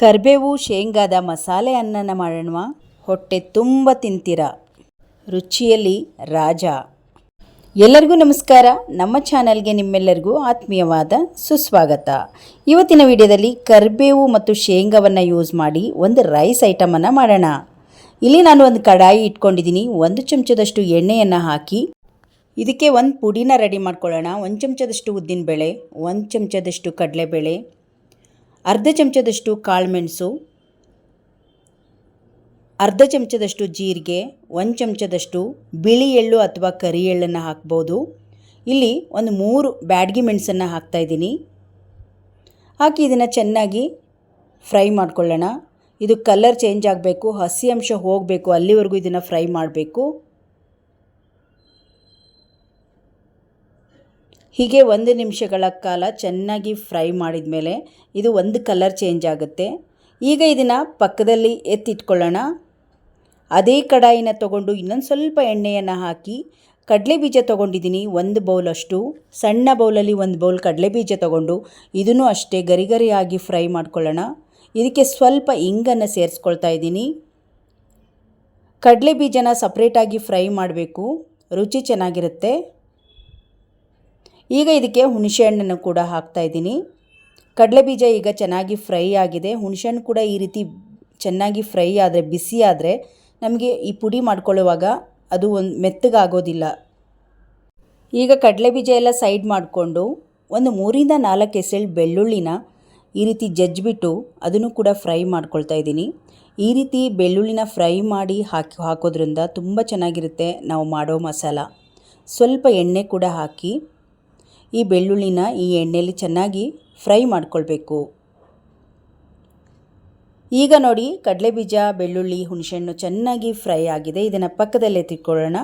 ಕರಿಬೇವು, ಶೇಂಗಾದ ಮಸಾಲೆ ಅನ್ನನ ಮಾಡೋಣ ಹೊಟ್ಟೆ ತುಂಬ ತಿಂತೀರ. ರುಚಿಯಲ್ಲಿ ರಾಜ. ಎಲ್ಲರಿಗೂ ನಮಸ್ಕಾರ. ನಮ್ಮ ಚಾನಲ್ಗೆ ನಿಮ್ಮೆಲ್ಲರಿಗೂ ಆತ್ಮೀಯವಾದ ಸುಸ್ವಾಗತ. ಇವತ್ತಿನ ವಿಡಿಯೋದಲ್ಲಿ ಕರಿಬೇವು ಮತ್ತು ಶೇಂಗಾವನ್ನು ಯೂಸ್ ಮಾಡಿ ಒಂದು ರೈಸ್ ಐಟಮನ್ನು ಮಾಡೋಣ. ಇಲ್ಲಿ ನಾನು ಒಂದು ಕಡಾಯಿ ಇಟ್ಕೊಂಡಿದ್ದೀನಿ. ಒಂದು ಚಮಚದಷ್ಟು ಎಣ್ಣೆಯನ್ನು ಹಾಕಿ ಇದಕ್ಕೆ ಒಂದು ಪುಡಿನ ರೆಡಿ ಮಾಡ್ಕೊಳ್ಳೋಣ. ಒಂದು ಚಮಚದಷ್ಟು ಉದ್ದಿನಬೇಳೆ ಒಂದು ಚಮಚದಷ್ಟು ಕಡಲೆಬೇಳೆ ಅರ್ಧ ಚಮಚದಷ್ಟು ಕಾಳುಮೆಣಸು ಅರ್ಧ ಚಮಚದಷ್ಟು ಜೀರಿಗೆ, ಒಂದು ಚಮಚದಷ್ಟು ಬಿಳಿ ಎಳ್ಳು ಅಥವಾ ಕರಿ ಎಳ್ಳನ್ನು ಹಾಕ್ಬೋದು. ಇಲ್ಲಿ ಒಂದು ಮೂರು ಬ್ಯಾಡ್ಗಿ ಮೆಣಸನ್ನು ಹಾಕ್ತಾಯಿದ್ದೀನಿ ಹಾಕಿ ಇದನ್ನು ಚೆನ್ನಾಗಿ ಫ್ರೈ ಮಾಡ್ಕೊಳ್ಳೋಣ. ಇದು ಕಲರ್ ಚೇಂಜ್ ಆಗಬೇಕು, ಹಸಿ ಅಂಶ ಹೋಗಬೇಕು, ಅಲ್ಲಿವರೆಗೂ ಇದನ್ನು ಫ್ರೈ ಮಾಡಬೇಕು. ಹೀಗೆ ಒಂದು ನಿಮಿಷಗಳ ಕಾಲ ಚೆನ್ನಾಗಿ ಫ್ರೈ ಮಾಡಿದ ಮೇಲೆ ಇದು ಒಂದು ಕಲರ್ ಚೇಂಜ್ ಆಗುತ್ತೆ. ಈಗ ಇದನ್ನು ಪಕ್ಕದಲ್ಲಿ ಎತ್ತಿಟ್ಕೊಳ್ಳೋಣ. ಅದೇ ಕಡಾಯಿನ ತಗೊಂಡು ಇನ್ನೊಂದು ಸ್ವಲ್ಪ ಎಣ್ಣೆಯನ್ನು ಹಾಕಿ ಕಡಲೆ ಬೀಜ ತೊಗೊಂಡಿದ್ದೀನಿ ಒಂದು ಬೌಲಷ್ಟು ಸಣ್ಣ ಬೌಲಲ್ಲಿ ಒಂದು ಬೌಲ್ ಕಡಲೆ ಬೀಜ ತೊಗೊಂಡು ಇದನ್ನು ಅಷ್ಟೇ ಗರಿಗರಿಯಾಗಿ ಫ್ರೈ ಮಾಡ್ಕೊಳ್ಳೋಣ. ಇದಕ್ಕೆ ಸ್ವಲ್ಪ ಇಂಗನ್ನು ಸೇರಿಸ್ಕೊಳ್ತಾ ಇದ್ದೀನಿ. ಕಡಲೆ ಬೀಜನ ಸಪ್ರೇಟಾಗಿ ಫ್ರೈ ಮಾಡಬೇಕು. ರುಚಿ ಚೆನ್ನಾಗಿರುತ್ತೆ. ಈಗ ಇದಕ್ಕೆ ಹುಣಸೆಹಣ್ಣನ್ನು ಕೂಡ ಹಾಕ್ತಾ ಇದ್ದೀನಿ. ಕಡಲೆ ಬೀಜ ಈಗ ಚೆನ್ನಾಗಿ ಫ್ರೈ ಆಗಿದೆ. ಹುಣಸೆಹಣ್ಣು ಕೂಡ ಈ ರೀತಿ ಚೆನ್ನಾಗಿ ಫ್ರೈ ಆದರೆ, ಬಿಸಿ ಆದರೆ ನಮಗೆ ಈ ಪುಡಿ ಮಾಡ್ಕೊಳ್ಳುವಾಗ ಅದು ಒಂದು ಮೆತ್ತಗಾಗೋದಿಲ್ಲ. ಈಗ ಕಡಲೆ ಬೀಜ ಎಲ್ಲ ಸೈಡ್ ಮಾಡಿಕೊಂಡು ಒಂದು ಮೂರಿಂದ ನಾಲ್ಕು ಎಸೆಳು ಬೆಳ್ಳುಳ್ಳಿನ ಈ ರೀತಿ ಜಜ್ಜಿಬಿಟ್ಟು ಅದನ್ನು ಕೂಡ ಫ್ರೈ ಮಾಡ್ಕೊಳ್ತಾ ಇದ್ದೀನಿ. ಈ ರೀತಿ ಬೆಳ್ಳುಳ್ಳಿನ ಫ್ರೈ ಮಾಡಿ ಹಾಕಿ ಹಾಕೋದ್ರಿಂದ ತುಂಬ ಚೆನ್ನಾಗಿರುತ್ತೆ ನಾವು ಮಾಡೋ ಮಸಾಲ. ಸ್ವಲ್ಪ ಎಣ್ಣೆ ಕೂಡ ಹಾಕಿ ಈ ಬೆಳ್ಳುಳ್ಳಿನ ಈ ಎಣ್ಣೆಯಲ್ಲಿ ಚೆನ್ನಾಗಿ ಫ್ರೈ ಮಾಡ್ಕೊಳ್ಬೇಕು. ಈಗ ನೋಡಿ ಕಡಲೆಬೀಜ ಬೆಳ್ಳುಳ್ಳಿ, ಹುಣಸೆಹಣ್ಣು ಚೆನ್ನಾಗಿ ಫ್ರೈ ಆಗಿದೆ. ಇದನ್ನು ಪಕ್ಕದಲ್ಲೇ ತಿಕ್ಕೊಳ್ಳೋಣ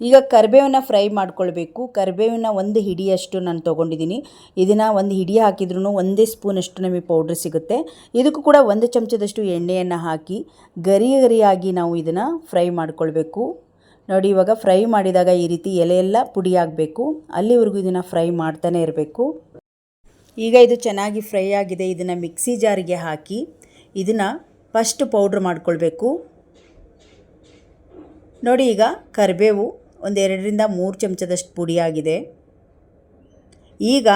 ಈಗ ಕರಿಬೇವನ್ನ ಫ್ರೈ ಮಾಡ್ಕೊಳ್ಬೇಕು. ಕರಿಬೇವನ್ನ ಒಂದು ಹಿಡಿಯಷ್ಟು ನಾನು ತೊಗೊಂಡಿದ್ದೀನಿ. ಇದನ್ನು ಒಂದು ಹಿಡಿ ಹಾಕಿದ್ರೂ ಒಂದೇ ಸ್ಪೂನಷ್ಟು ನಮಗೆ ಪೌಡ್ರ್ ಸಿಗುತ್ತೆ. ಇದಕ್ಕೂ ಕೂಡ ಒಂದು ಚಮಚದಷ್ಟು ಎಣ್ಣೆಯನ್ನು ಹಾಕಿ ಗರಿ ಗರಿಯಾಗಿ ನಾವು ಇದನ್ನು ಫ್ರೈ ಮಾಡ್ಕೊಳ್ಬೇಕು. ನೋಡಿ, ಇವಾಗ ಫ್ರೈ ಮಾಡಿದಾಗ ಈ ರೀತಿ ಎಲೆ ಎಲ್ಲ ಪುಡಿ ಆಗಬೇಕು ಅಲ್ಲಿವರೆಗೂ ಇದನ್ನು ಫ್ರೈ ಮಾಡ್ತಾನೆ ಇರಬೇಕು. ಈಗ ಇದು ಚೆನ್ನಾಗಿ ಫ್ರೈ ಆಗಿದೆ. ಇದನ್ನು ಮಿಕ್ಸಿ ಜಾರಿಗೆ ಹಾಕಿ ಇದನ್ನು ಫಸ್ಟ್ ಪೌಡ್ರ್ ಮಾಡ್ಕೊಳ್ಬೇಕು. ನೋಡಿ, ಈಗ ಕರಿಬೇವು ಒಂದೆರಡರಿಂದ ಮೂರು ಚಮಚದಷ್ಟು ಪುಡಿಯಾಗಿದೆ. ಈಗ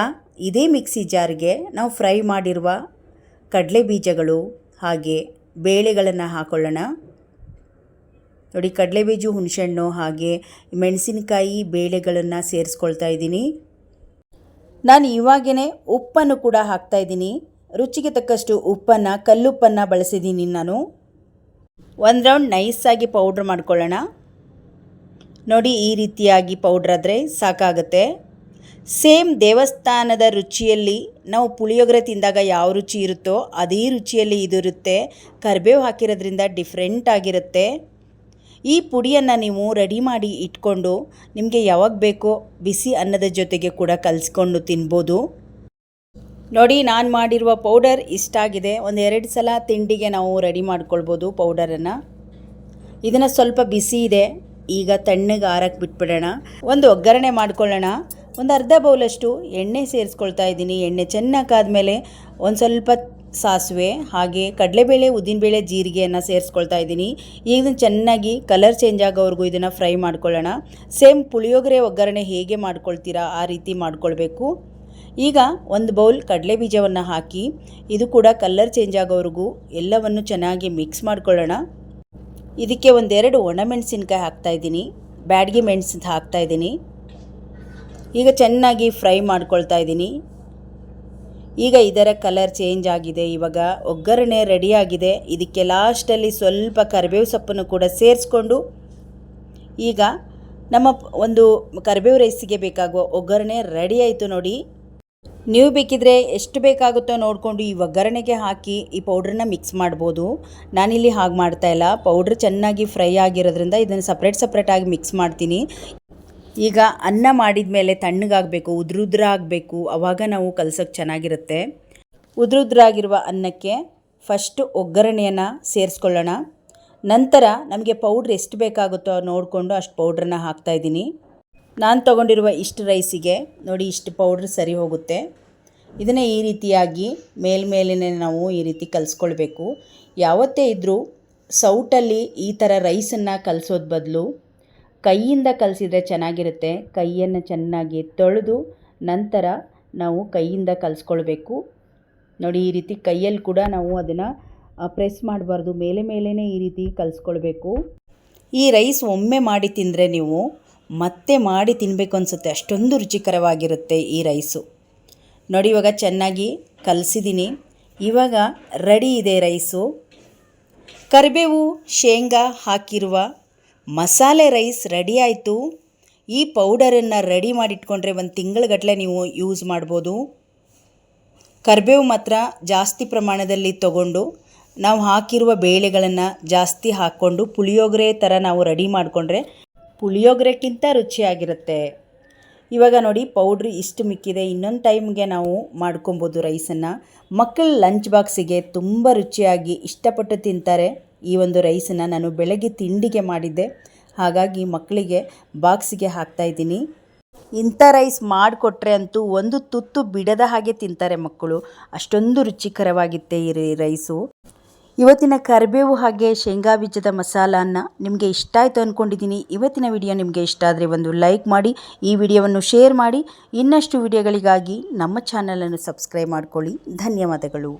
ಇದೇ ಮಿಕ್ಸಿ ಜಾರ್ಗೆ ನಾವು ಫ್ರೈ ಮಾಡಿರುವ ಕಡಲೆ ಬೀಜಗಳು ಹಾಗೆ ಬೇಳೆಗಳನ್ನು ಹಾಕೊಳ್ಳೋಣ. ನೋಡಿ, ಕಡಲೆಬೀಜು, ಹುಣಸೆಹಣ್ಣು ಹಾಗೆ ಮೆಣಸಿನಕಾಯಿ ಬೇಳೆಗಳನ್ನು ಸೇರಿಸ್ಕೊಳ್ತಾ ಇದ್ದೀನಿ. ನಾನು ಇವಾಗೇ ಉಪ್ಪನ್ನು ಕೂಡ ಹಾಕ್ತಾ ಇದ್ದೀನಿ. ರುಚಿಗೆ ತಕ್ಕಷ್ಟು ಉಪ್ಪನ್ನು, ಕಲ್ಲುಪ್ಪನ್ನು ಬಳಸಿದ್ದೀನಿ ನಾನು. ಒಂದು ರೌಂಡ್ ನೈಸಾಗಿ ಪೌಡ್ರ್ ಮಾಡ್ಕೊಳ್ಳೋಣ. ನೋಡಿ, ಈ ರೀತಿಯಾಗಿ ಪೌಡ್ರ್ ಆದರೆ ಸಾಕಾಗುತ್ತೆ. ಸೇಮ್ ದೇವಸ್ಥಾನದ ರುಚಿಯಲ್ಲಿ ನಾವು ಪುಳಿಯೋಗರೆ ತಿಂದಾಗ ಯಾವ ರುಚಿ ಇರುತ್ತೋ ಅದೇ ರುಚಿಯಲ್ಲಿ ಇದಿರುತ್ತೆ ಕರಿಬೇವು ಹಾಕಿರೋದ್ರಿಂದ ಡಿಫ್ರೆಂಟ್ ಆಗಿರುತ್ತೆ. ಈ ಪುಡಿಯನ್ನು ನೀವು ರೆಡಿ ಮಾಡಿ ಇಟ್ಕೊಂಡು ನಿಮಗೆ ಯಾವಾಗ ಬೇಕೋ ಬಿಸಿ ಅನ್ನದ ಜೊತೆಗೆ ಕೂಡ ಕಲಿಸ್ಕೊಂಡು ತಿನ್ಬೋದು. ನೋಡಿ, ನಾನು ಮಾಡಿರುವ ಪೌಡರ್ ಇಷ್ಟ ಆಗಿದೆ. ಒಂದು ಎರಡು ಸಲ ತಿಂಡಿಗೆ ನಾವು ರೆಡಿ ಮಾಡ್ಕೊಳ್ಬೋದು ಪೌಡರನ್ನು. ಇದನ್ನು ಸ್ವಲ್ಪ ಬಿಸಿ ಇದೆ. ಈಗ ತಣ್ಣಗೆ ಆರಕ್ಕೆ ಬಿಟ್ಬಿಡೋಣ. ಒಂದು ಒಗ್ಗರಣೆ ಮಾಡ್ಕೊಳ್ಳೋಣ. ಒಂದು ಅರ್ಧ ಬೌಲಷ್ಟು ಎಣ್ಣೆ ಸೇರಿಸ್ಕೊಳ್ತಾ ಇದ್ದೀನಿ. ಎಣ್ಣೆ ಚೆನ್ನಾಗಾದ್ಮೇಲೆ ಒಂದು ಸ್ವಲ್ಪ ಸಾಸಿವೆ ಹಾಗೆ ಕಡಲೆಬೇಳೆ, ಉದ್ದಿನಬೇಳೆ, ಜೀರಿಗೆಯನ್ನು ಸೇರಿಸ್ಕೊಳ್ತಾ ಇದ್ದೀನಿ. ಈಗ ಚೆನ್ನಾಗಿ ಕಲರ್ ಚೇಂಜ್ ಆಗೋವರೆಗೂ ಇದನ್ನು ಫ್ರೈ ಮಾಡ್ಕೊಳ್ಳೋಣ. ಸೇಮ್ ಪುಳಿಯೋಗರೆ, ಒಗ್ಗರಣೆ ಹೇಗೆ ಮಾಡ್ಕೊಳ್ತೀರಾ ಆ ರೀತಿ ಮಾಡ್ಕೊಳ್ಬೇಕು. ಈಗ ಒಂದು ಬೌಲ್ ಕಡಲೆ ಬೀಜವನ್ನು ಹಾಕಿ ಇದು ಕೂಡ ಕಲರ್ ಚೇಂಜ್ ಆಗೋವರೆಗೂ ಎಲ್ಲವನ್ನು ಚೆನ್ನಾಗಿ ಮಿಕ್ಸ್ ಮಾಡ್ಕೊಳ್ಳೋಣ. ಇದಕ್ಕೆ ಒಂದೆರಡು ಒಣಮೆಣಸಿನ್ಕಾಯಿ ಹಾಕ್ತಾಯಿದ್ದೀನಿ ಬ್ಯಾಡ್ಗೆ ಮೆಣಸಿನ ಹಾಕ್ತಾಯಿದ್ದೀನಿ ಈಗ ಚೆನ್ನಾಗಿ ಫ್ರೈ ಮಾಡ್ಕೊಳ್ತಾ ಇದ್ದೀನಿ. ಈಗ ಇದರ ಕಲರ್ ಚೇಂಜ್ ಆಗಿದೆ. ಇವಾಗ ಒಗ್ಗರಣೆ ರೆಡಿಯಾಗಿದೆ ಇದಕ್ಕೆ ಲಾಸ್ಟಲ್ಲಿ ಸ್ವಲ್ಪ ಕರಿಬೇವು ಸೊಪ್ಪನ್ನು ಕೂಡ ಸೇರಿಸ್ಕೊಂಡು ಈಗ ನಮ್ಮ ಒಂದು ಕರಿಬೇವು ರೈಸಿಗೆ ಬೇಕಾಗುವ ಒಗ್ಗರಣೆ ರೆಡಿ ಆಯಿತು ನೋಡಿ. ನೀವು ಬೇಕಿದ್ರೆ ಎಷ್ಟು ಬೇಕಾಗುತ್ತೋ ನೋಡಿಕೊಂಡು ಈ ಒಗ್ಗರಣೆಗೆ ಹಾಕಿ ಈ ಪೌಡ್ರನ್ನ ಮಿಕ್ಸ್ ಮಾಡ್ಬೋದು. ನಾನಿಲ್ಲಿ ಹಾಗೆ ಮಾಡ್ತಾಯಿಲ್ಲ ಪೌಡ್ರ್ ಚೆನ್ನಾಗಿ ಫ್ರೈ ಆಗಿರೋದ್ರಿಂದ ಇದನ್ನು ಸಪ್ರೇಟ್ ಸಪ್ರೇಟಾಗಿ ಮಿಕ್ಸ್ ಮಾಡ್ತೀನಿ. ಈಗ ಅನ್ನ ಮಾಡಿದ ಮೇಲೆ ತಣ್ಣಗಾಗಬೇಕು ಉದ್ರುದ್ರ ಆಗಬೇಕು ಆವಾಗ ನಾವು ಕಲಸೋಕ್ಕೆ ಚೆನ್ನಾಗಿರುತ್ತೆ. ಉದ್ರುದ್ರಾಗಿರುವ ಅನ್ನಕ್ಕೆ ಫಸ್ಟು ಒಗ್ಗರಣೆಯನ್ನು ಸೇರಿಸ್ಕೊಳ್ಳೋಣ. ನಂತರ ನಮಗೆ ಪೌಡ್ರ್ ಎಷ್ಟು ಬೇಕಾಗುತ್ತೋ ನೋಡಿಕೊಂಡು ಅಷ್ಟು ಪೌಡ್ರನ್ನ ಹಾಕ್ತಾಯಿದ್ದೀನಿ ನಾನು ತೊಗೊಂಡಿರುವ ಇಷ್ಟು ರೈಸಿಗೆ ನೋಡಿ ಇಷ್ಟು ಪೌಡ್ರ್ ಸರಿ ಹೋಗುತ್ತೆ. ಇದನ್ನೇ ಈ ರೀತಿಯಾಗಿ ಮೇಲ್ಮೇಲೇ ನಾವು ಈ ರೀತಿ ಕಲಿಸ್ಕೊಳ್ಬೇಕು. ಯಾವತ್ತೇ ಇದ್ದರೂ ಸೌಟಲ್ಲಿ ಈ ಥರ ರೈಸನ್ನು ಕಲಿಸೋದ್ ಬದಲು ಕೈಯಿಂದ ಕಲಸಿದ್ರೆ ಚೆನ್ನಾಗಿರುತ್ತೆ. ಕೈಯನ್ನು ಚೆನ್ನಾಗಿ ತೊಳೆದು ನಂತರ ನಾವು ಕೈಯಿಂದ ಕಲಿಸ್ಕೊಳ್ಬೇಕು. ನೋಡಿ, ಈ ರೀತಿ ಕೈಯಲ್ಲಿ ಕೂಡ ನಾವು ಅದನ್ನು ಪ್ರೆಸ್ ಮಾಡಬಾರ್ದು. ಮೇಲೆ ಮೇಲೇ ಈ ರೀತಿ ಕಲಿಸ್ಕೊಳ್ಬೇಕು. ಈ ರೈಸ್ ಒಮ್ಮೆ ಮಾಡಿ ತಿಂದರೆ ನೀವು ಮತ್ತೆ ಮಾಡಿ ತಿನ್ನಬೇಕು ಅನಿಸುತ್ತೆ. ಅಷ್ಟೊಂದು ರುಚಿಕರವಾಗಿರುತ್ತೆ ಈ ರೈಸು. ನೋಡಿ, ಇವಾಗ ಚೆನ್ನಾಗಿ ಕಲಸಿದ್ದೀನಿ ಇವಾಗ ರೆಡಿ ಇದೆ ರೈಸು. ಕರಿಬೇವು, ಶೇಂಗಾ ಹಾಕಿರುವ ಮಸಾಲೆ ರೈಸ್ ರೆಡಿ ಆಯಿತು. ಈ ಪೌಡರನ್ನು ರೆಡಿ ಮಾಡಿಟ್ಕೊಂಡ್ರೆ ಒಂದು ತಿಂಗಳಗಟ್ಟಲೆ ನೀವು ಯೂಸ್ ಮಾಡ್ಬೋದು. ಕರಿಬೇವು ಮಾತ್ರ ಜಾಸ್ತಿ ಪ್ರಮಾಣದಲ್ಲಿ ತಗೊಂಡು ನಾವು ಹಾಕಿರುವ ಬೇಳೆಗಳನ್ನು ಜಾಸ್ತಿ ಹಾಕ್ಕೊಂಡು ಪುಳಿಯೋಗರೆ ಥರ ನಾವು ರೆಡಿ ಮಾಡಿಕೊಂಡ್ರೆ ಪುಳಿಯೋಗರೆಕ್ಕಿಂತ ರುಚಿಯಾಗಿರುತ್ತೆ. ಇವಾಗ ನೋಡಿ ಪೌಡ್ರ್ ಇಷ್ಟು ಮಿಕ್ಕಿದೆ. ಇನ್ನೊಂದು ಟೈಮ್ಗೆ ನಾವು ಮಾಡ್ಕೊಬೋದು ರೈಸನ್ನು. ಮಕ್ಕಳ ಲಂಚ್ ಬಾಕ್ಸಿಗೆ ತುಂಬ ರುಚಿಯಾಗಿ ಇಷ್ಟಪಟ್ಟು ತಿಂತಾರೆ. ಈ ಒಂದು ರೈಸನ್ನು ನಾನು ಬೆಳಗ್ಗೆ ತಿಂಡಿಗೆ ಮಾಡಿದ್ದೆ. ಹಾಗಾಗಿ ಮಕ್ಕಳಿಗೆ ಬಾಕ್ಸಿಗೆ ಹಾಕ್ತಾಯಿದ್ದೀನಿ ಇಂಥ ರೈಸ್ ಮಾಡಿಕೊಟ್ರೆ ಅಂತೂ ಒಂದು ತುತ್ತು ಬಿಡದ ಹಾಗೆ ತಿಂತಾರೆ ಮಕ್ಕಳು. ಅಷ್ಟೊಂದು ರುಚಿಕರವಾಗಿತ್ತೆ ಈ ರೈಸು. ಇವತ್ತಿನ ಕರಿಬೇವು ಹಾಗೆ ಶೇಂಗಾ ಬೀಜದ ಮಸಾಲಾನ ನಿಮಗೆ ಇಷ್ಟ ಆಯಿತು ಅಂದ್ಕೊಂಡಿದ್ದೀನಿ ಇವತ್ತಿನ ವಿಡಿಯೋ ನಿಮಗೆ ಇಷ್ಟ ಆದರೆ ಒಂದು ಲೈಕ್ ಮಾಡಿ, ಈ ವಿಡಿಯೋವನ್ನು ಶೇರ್ ಮಾಡಿ. ಇನ್ನಷ್ಟು ವಿಡಿಯೋಗಳಿಗಾಗಿ ನಮ್ಮ ಚಾನಲನ್ನು ಸಬ್ಸ್ಕ್ರೈಬ್ ಮಾಡ್ಕೊಳ್ಳಿ. ಧನ್ಯವಾದಗಳು.